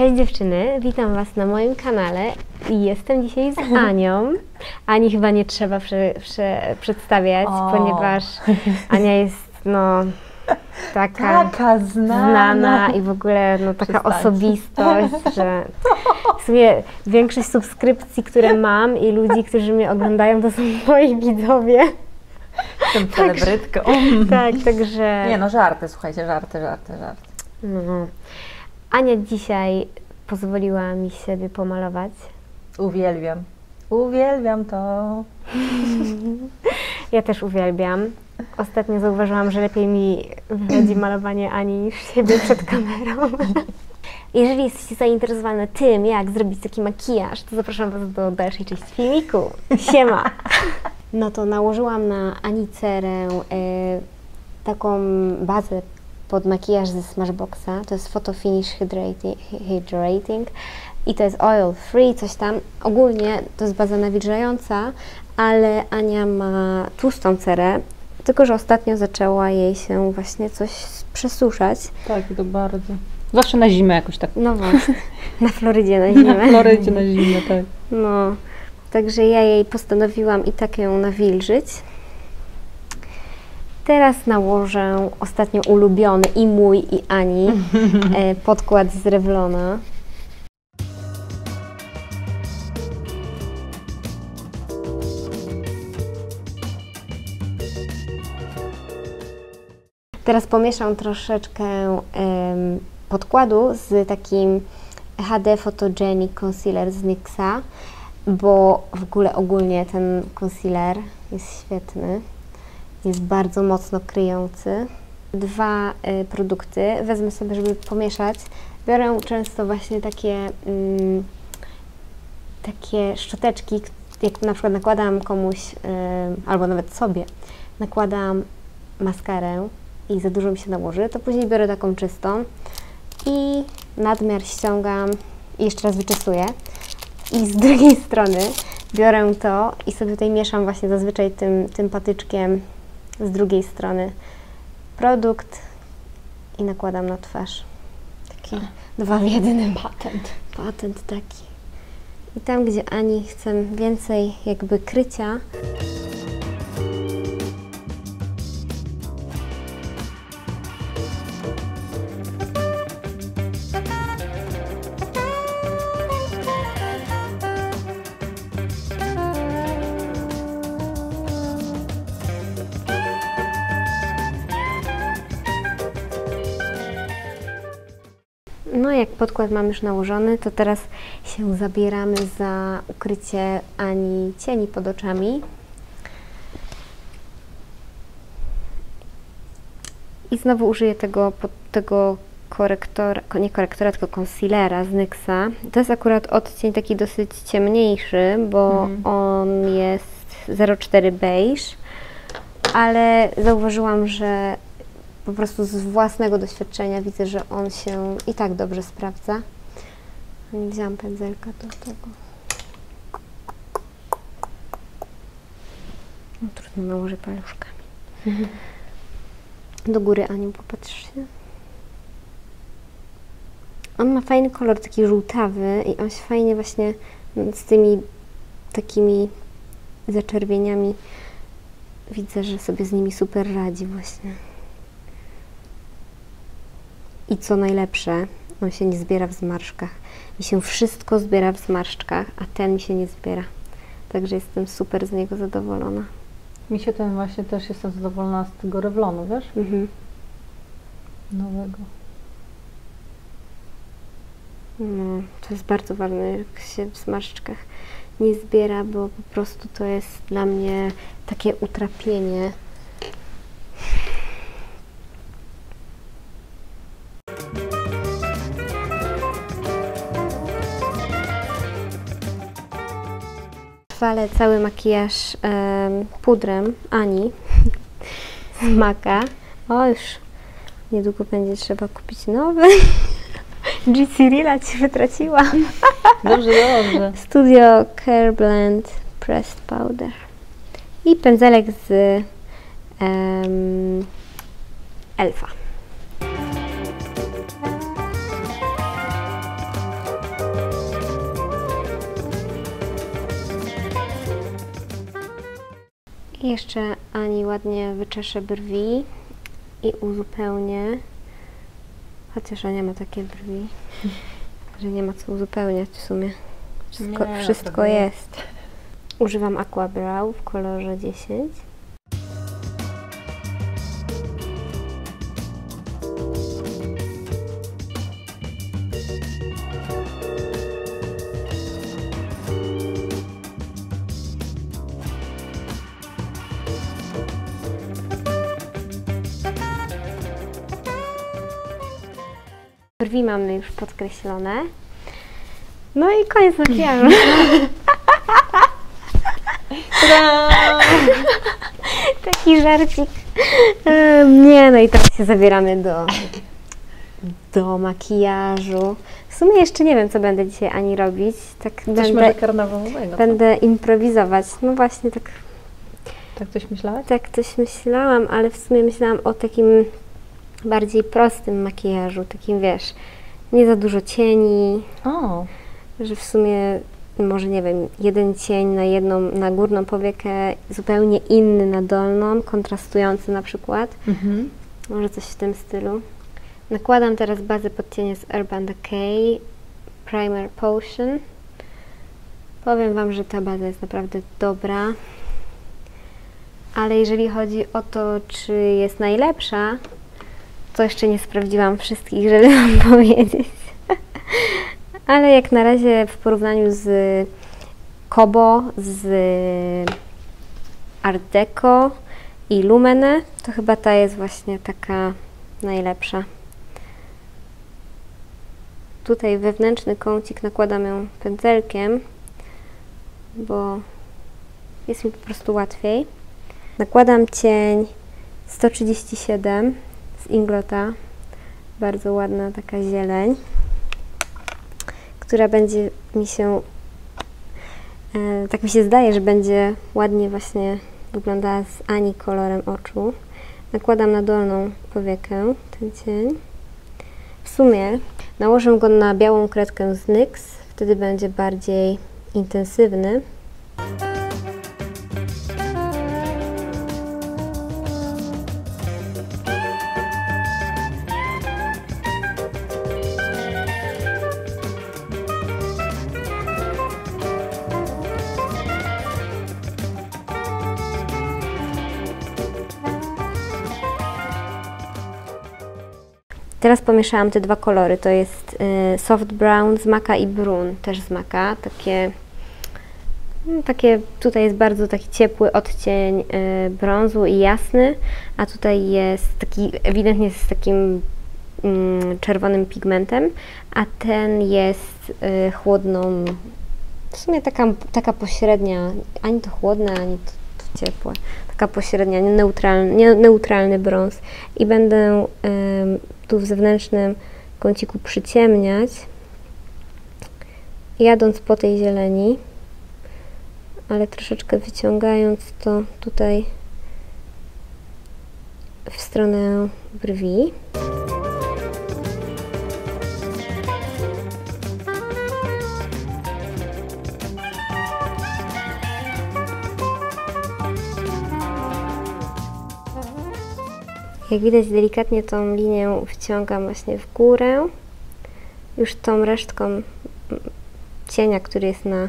Cześć dziewczyny, witam Was na moim kanale i jestem dzisiaj z Anią. Ani chyba nie trzeba prze, prze, przedstawiać, O. ponieważ Ania jest no taka Taka znana. znana i w ogóle no, taka Przestańcie. osobistość, że w sumie większość subskrypcji, które mam i ludzi, którzy mnie oglądają, to są moi widzowie. Jestem celebrytką. Tak, także... Nie no, żarty, słuchajcie, żarty, żarty, żarty. No. Ania dzisiaj pozwoliła mi siebie pomalować. Uwielbiam. Uwielbiam to. Ja też uwielbiam. Ostatnio zauważyłam, że lepiej mi wychodzi malowanie Ani niż siebie przed kamerą. Jeżeli jesteście zainteresowane tym, jak zrobić taki makijaż, to zapraszam Was do dalszej części filmiku. Siema! No to nałożyłam na Ani cerę e, taką bazę pod makijaż ze Smashboxa. To jest Photo Finish Hydrating, Hydrating i to jest oil free, coś tam. Ogólnie to jest baza nawilżająca, ale Ania ma tłustą cerę, tylko że ostatnio zaczęła jej się właśnie coś przesuszać. Tak, to bardzo. Zawsze na zimę jakoś tak. No właśnie, na Florydzie na Na zimę. Florydzie na zimę, tak. No, także ja jej postanowiłam i tak ją nawilżyć. Teraz nałożę ostatnio ulubiony i mój, i Ani e, podkład z Revlona. Teraz pomieszam troszeczkę podkładu z takim HD Photogenic Concealer z NYXa, bo w ogóle ogólnie ten concealer jest świetny. Jest bardzo mocno kryjący. Dwa y, produkty wezmę sobie, żeby pomieszać. Biorę często właśnie takie, mm, takie szczoteczki, jak na przykład nakładam komuś, y, albo nawet sobie, nakładam maskarę i za dużo mi się nałoży, to później biorę taką czystą i nadmiar ściągam i jeszcze raz wyczesuję. I z drugiej strony biorę to i sobie tutaj mieszam właśnie zazwyczaj tym, tym patyczkiem z drugiej strony produkt i nakładam na twarz. Taki dwa w jednym. Patent. Patent taki. I tam, gdzie Ani chcę więcej jakby krycia, No, jak podkład mam już nałożony, to teraz się zabieramy za ukrycie Ani cieni pod oczami. I znowu użyję tego, tego korektora, ko- nie korektora, tylko concealera z NYXa. To jest akurat odcień taki dosyć ciemniejszy, bo Mhm. on jest 04 beige, ale zauważyłam, że po prostu z własnego doświadczenia widzę, że on się i tak dobrze sprawdza. Nie wzięłam pędzelka do tego. No, trudno nałożę paluszkami. Do góry Aniu popatrz się. On ma fajny kolor, taki żółtawy i on się fajnie właśnie z tymi takimi zaczerwieniami widzę, że sobie z nimi super radzi właśnie. I co najlepsze, on się nie zbiera w zmarszczkach. Mi się wszystko zbiera w zmarszczkach, a ten mi się nie zbiera. Także jestem super z niego zadowolona. Mi się ten właśnie też jestem zadowolona z tego Revlonu, wiesz? Mhm. Nowego. No, to jest bardzo ważne, jak się w zmarszczkach nie zbiera, bo po prostu to jest dla mnie takie utrapienie. Chwalę cały makijaż em, pudrem Ani z Maka. O, już niedługo będzie trzeba kupić nowy. GC Rilla ci wytraciła. Dobrze, dobrze. Studio Care Blend Pressed Powder. I pędzelek z em, Elfa. Jeszcze Ani ładnie wyczeszę brwi i uzupełnię. Chociaż Ania ma takie brwi, że nie ma co uzupełniać w sumie. Wszystko, Nie, wszystko jest. Używam Aqua Brow w kolorze 10. Brwi mamy już podkreślone. No i koniec makijażu. Taki żarcik. Nie, no i teraz się zabieramy do, do makijażu. W sumie jeszcze nie wiem, co będę dzisiaj ani robić. Tak Coś będę, może karnawałowego. co? będę improwizować. No właśnie, tak, Tak coś myślałaś? tak coś myślałam, ale w sumie myślałam o takim bardziej prostym makijażu. Takim, wiesz, nie za dużo cieni, O, że w sumie może nie wiem, jeden cień na jedną, na górną powiekę, zupełnie inny na dolną, kontrastujący na przykład. mhm. Może coś w tym stylu. Nakładam teraz bazę pod cienie z Urban Decay Primer Potion. Powiem Wam, że ta baza jest naprawdę dobra. Ale jeżeli chodzi o to, czy jest najlepsza, to jeszcze nie sprawdziłam wszystkich, żeby Wam powiedzieć. Ale jak na razie w porównaniu z Kobo, z Art Deco i Lumene, to chyba ta jest właśnie taka najlepsza. Tutaj wewnętrzny kącik nakładam ją pędzelkiem, bo jest mi po prostu łatwiej. Nakładam cień 137 z Inglota, bardzo ładna taka zieleń, która będzie mi się, e, tak mi się zdaje, że będzie ładnie właśnie wyglądała z Ani kolorem oczu. Nakładam na dolną powiekę ten cień. W sumie nałożę go na białą kredkę z NYX, wtedy będzie bardziej intensywny. Pomieszałam te dwa kolory. To jest y, soft brown z maka i brun też z maka. Takie, no, takie tutaj jest bardzo taki ciepły odcień y, brązu i jasny, a tutaj jest taki ewidentnie z takim mm, czerwonym pigmentem, a ten jest y, chłodną, w sumie taka, taka pośrednia, ani to chłodne, ani to, to ciepłe. Taka pośrednia, neutralny, neutralny brąz. I będę w zewnętrznym kąciku przyciemniać, jadąc po tej zieleni, ale troszeczkę wyciągając to tutaj w stronę brwi. Jak widać delikatnie tą linię wciągam właśnie w górę. Już tą resztką cienia, który jest na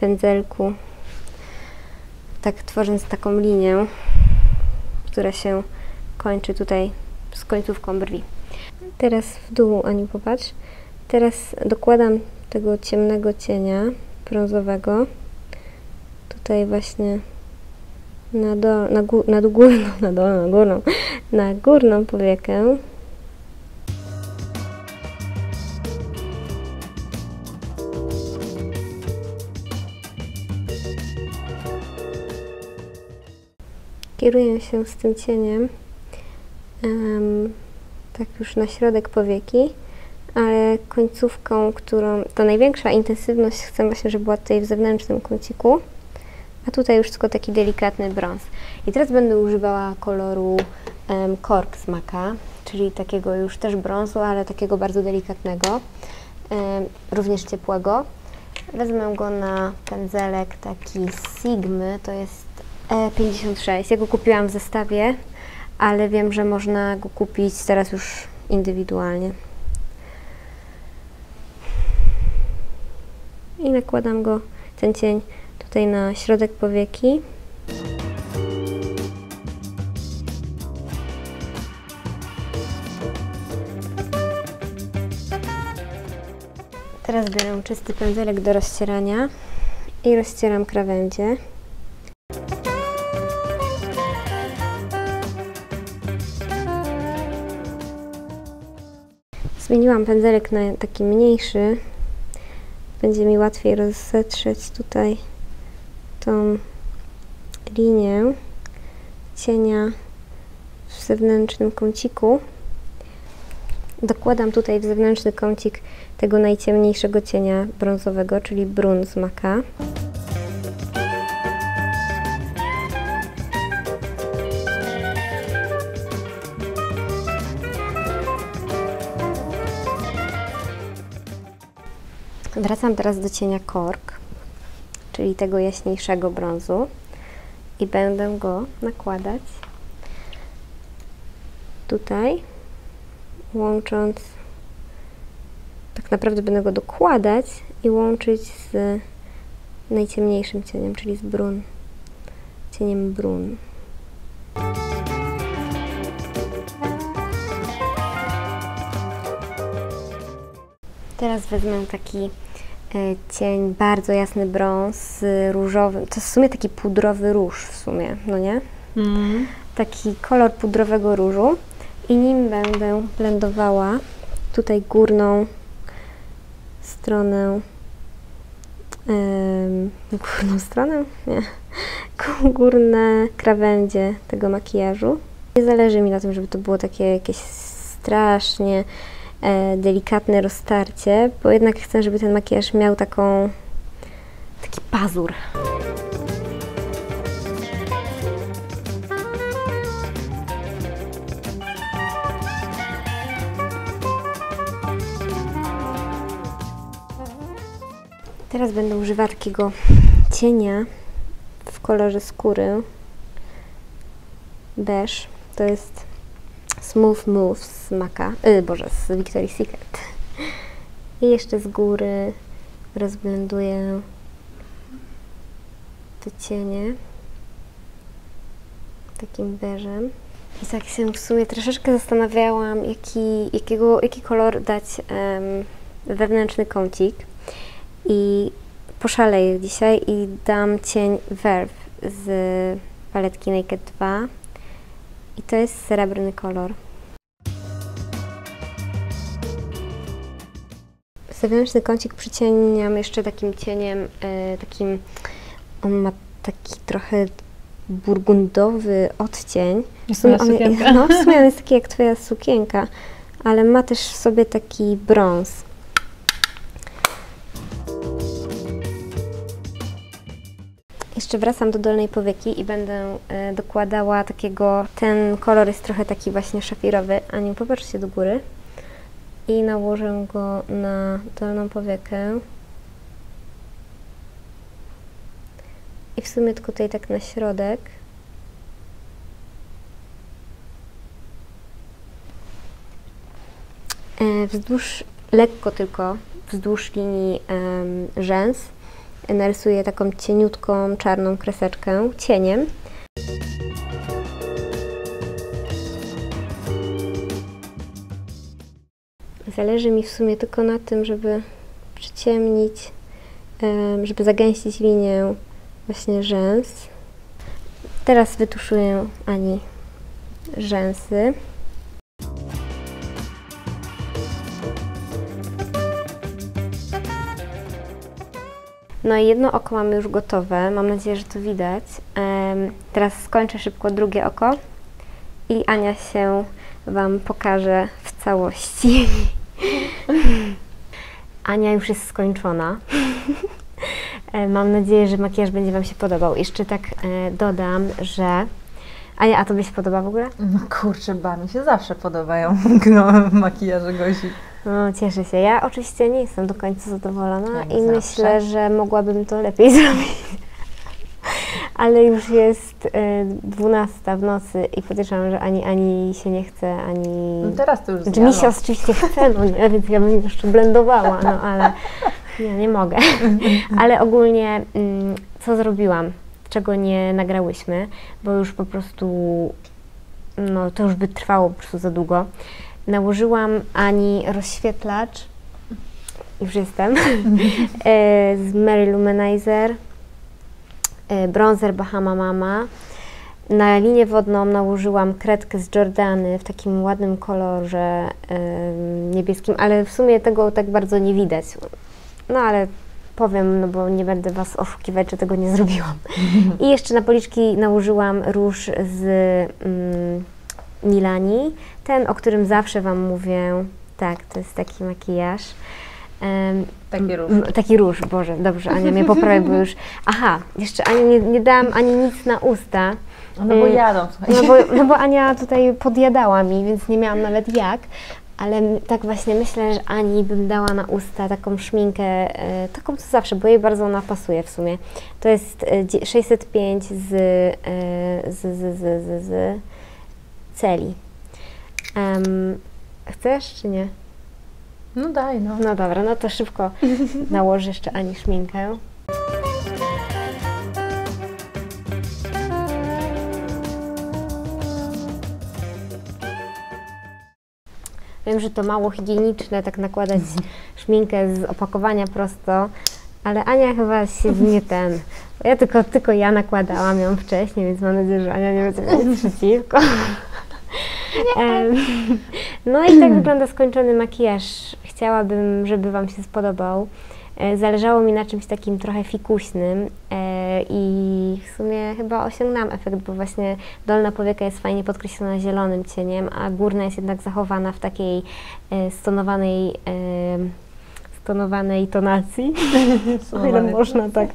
pędzelku, tak tworząc taką linię, która się kończy tutaj z końcówką brwi. Teraz w dół, Aniu, popatrz. Teraz dokładam tego ciemnego cienia brązowego tutaj właśnie na, do, na, gó, górną, na dolną, na górną, na górną powiekę. Kieruję się z tym cieniem em, tak już na środek powieki, ale końcówką, którą, ta największa intensywność chcę właśnie, żeby była tutaj w zewnętrznym kąciku, a tutaj już tylko taki delikatny brąz. I teraz będę używała koloru em, Cork z czyli takiego już też brązu, ale takiego bardzo delikatnego, em, również ciepłego. Wezmę go na pędzelek taki Sigmy, to jest E, 56. Ja go kupiłam w zestawie, ale wiem, że można go kupić teraz już indywidualnie. I nakładam go, ten cień, tutaj na środek powieki. Teraz biorę czysty pędzelek do rozcierania i rozcieram krawędzie. Zmieniłam pędzelek na taki mniejszy. Będzie mi łatwiej rozetrzeć tutaj tą linię cienia w zewnętrznym kąciku. Dokładam tutaj w zewnętrzny kącik tego najciemniejszego cienia brązowego, czyli brun z maka. Wracam teraz do cienia kork, czyli tego jaśniejszego brązu i będę go nakładać tutaj, łącząc, tak naprawdę będę go dokładać i łączyć z najciemniejszym cieniem, czyli z brun, cieniem brun. Teraz wezmę taki cień, bardzo jasny brąz z różowym, to jest w sumie taki pudrowy róż w sumie, no nie? Mm. Taki kolor pudrowego różu i nim będę blendowała tutaj górną stronę, em, górną stronę? Nie, górne krawędzie tego makijażu. Nie zależy mi na tym, żeby to było takie jakieś strasznie e, delikatne roztarcie, bo jednak chcę, żeby ten makijaż miał taką taki pazur. Teraz będę używała takiego cienia w kolorze skóry beige. To jest Smooth Move z Maka, y, Boże, z Victoria's Secret. I jeszcze z góry rozblenduję te cienie takim beżem. I tak się w sumie troszeczkę zastanawiałam, jaki, jakiego, jaki kolor dać em, wewnętrzny kącik. I poszaleję dzisiaj i dam cień Verve z paletki Naked 2. I to jest srebrny kolor. Zewnętrzny kącik przycieniam jeszcze takim cieniem, e, takim, on ma taki trochę burgundowy odcień. Moja on, sukienka. no, w sumie on jest taki jak twoja sukienka, ale ma też w sobie taki brąz. Jeszcze wracam do dolnej powieki i będę e, dokładała takiego, ten kolor jest trochę taki właśnie szafirowy. Aniu, popatrzcie do góry. I nałożę go na dolną powiekę. I w sumie tylko tutaj tak na środek. E, Wzdłuż, lekko tylko wzdłuż linii rzęs narysuję taką cieniutką, czarną kreseczkę cieniem. Zależy mi w sumie tylko na tym, żeby przyciemnić, em, żeby zagęścić linię właśnie rzęs. Teraz wytuszuję Ani rzęsy. No i jedno oko mamy już gotowe. Mam nadzieję, że to widać. Teraz skończę szybko drugie oko i Ania się Wam pokaże w całości. Ania już jest skończona. E, Mam nadzieję, że makijaż będzie Wam się podobał. Jeszcze tak e, dodam, że... Ania, a Tobie się podoba w ogóle? No kurczę, ba, mi się zawsze podobają no, makijaże Gosi. No, cieszę się. Ja oczywiście nie jestem do końca zadowolona i zawsze. myślę, że mogłabym to lepiej zrobić. ale już jest e, 12 w nocy i podejrzewam, że ani, ani się nie chce, ani... No teraz to już Znaczy mi się oczywiście chce, no nie, więc ja bym jeszcze blendowała, no ale nie, nie mogę. Ale ogólnie, mm, co zrobiłam, czego nie nagrałyśmy, bo już po prostu, no to już by trwało po prostu za długo. Nałożyłam Ani rozświetlacz, już jestem, e, z Mary Luminizer, e, bronzer Bahama Mama. Na linię wodną nałożyłam kredkę z Jordany w takim ładnym kolorze niebieskim, ale w sumie tego tak bardzo nie widać. No ale powiem, no bo nie będę Was oszukiwać, że tego nie zrobiłam. I jeszcze na policzki nałożyłam róż z mm, Milani, ten, o którym zawsze Wam mówię. Tak, to jest taki makijaż. Em, Taki róż. Taki róż, Boże, dobrze, Ania mnie poprawia, bo już... Aha, jeszcze Ania nie, nie dałam ani nic na usta, No bo Mm. jadą, no bo, no bo Ania tutaj podjadała mi, więc nie miałam nawet jak, ale tak właśnie myślę, że Ani bym dała na usta taką szminkę, e, taką co zawsze, bo jej bardzo ona pasuje w sumie. To jest e, dzie- 605 z, e, z, z, z, z, z celi. Em, chcesz czy nie? No daj, no. No dobra, no to szybko nałożę jeszcze Ani szminkę. Wiem, że to mało higieniczne, tak nakładać szminkę z opakowania prosto, ale Ania chyba się nie ten. Ja tylko, tylko ja nakładałam ją wcześniej, więc mam nadzieję, że Ania nie będzie nic przeciwko. Em, No i tak wygląda skończony makijaż. Chciałabym, żeby Wam się spodobał. E, Zależało mi na czymś takim trochę fikuśnym e, i w sumie chyba osiągnęłam efekt, bo właśnie dolna powieka jest fajnie podkreślona zielonym cieniem, a górna jest jednak zachowana w takiej e, stonowanej, stonowanej tonacji, o ile można tak,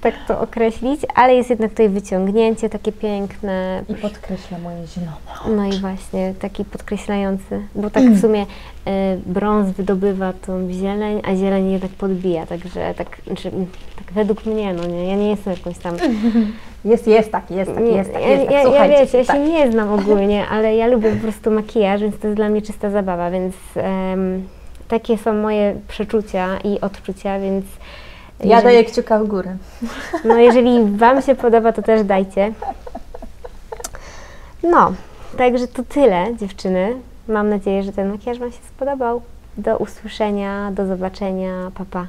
tak to określić, ale jest jednak tutaj wyciągnięcie takie piękne, I podkreśla moje zielone. no i właśnie taki podkreślający, bo tak w sumie e, brąz wydobywa tą zieleń, a zieleń jednak podbija, także tak, znaczy, mm, tak według mnie, no nie, ja nie jestem jakąś tam, Jest, jest tak, jest tak, jest tak, ja, jest tak. ja, ja wiecie, ja tak. się nie znam ogólnie, ale ja lubię po prostu makijaż, więc to jest dla mnie czysta zabawa, więc em, takie są moje przeczucia i odczucia, więc Ja jeżeli- daję kciuka w górę. no jeżeli Wam się podoba, to też dajcie. No, także to tyle dziewczyny. Mam nadzieję, że ten makijaż Wam się spodobał. Do usłyszenia, do zobaczenia, pa pa.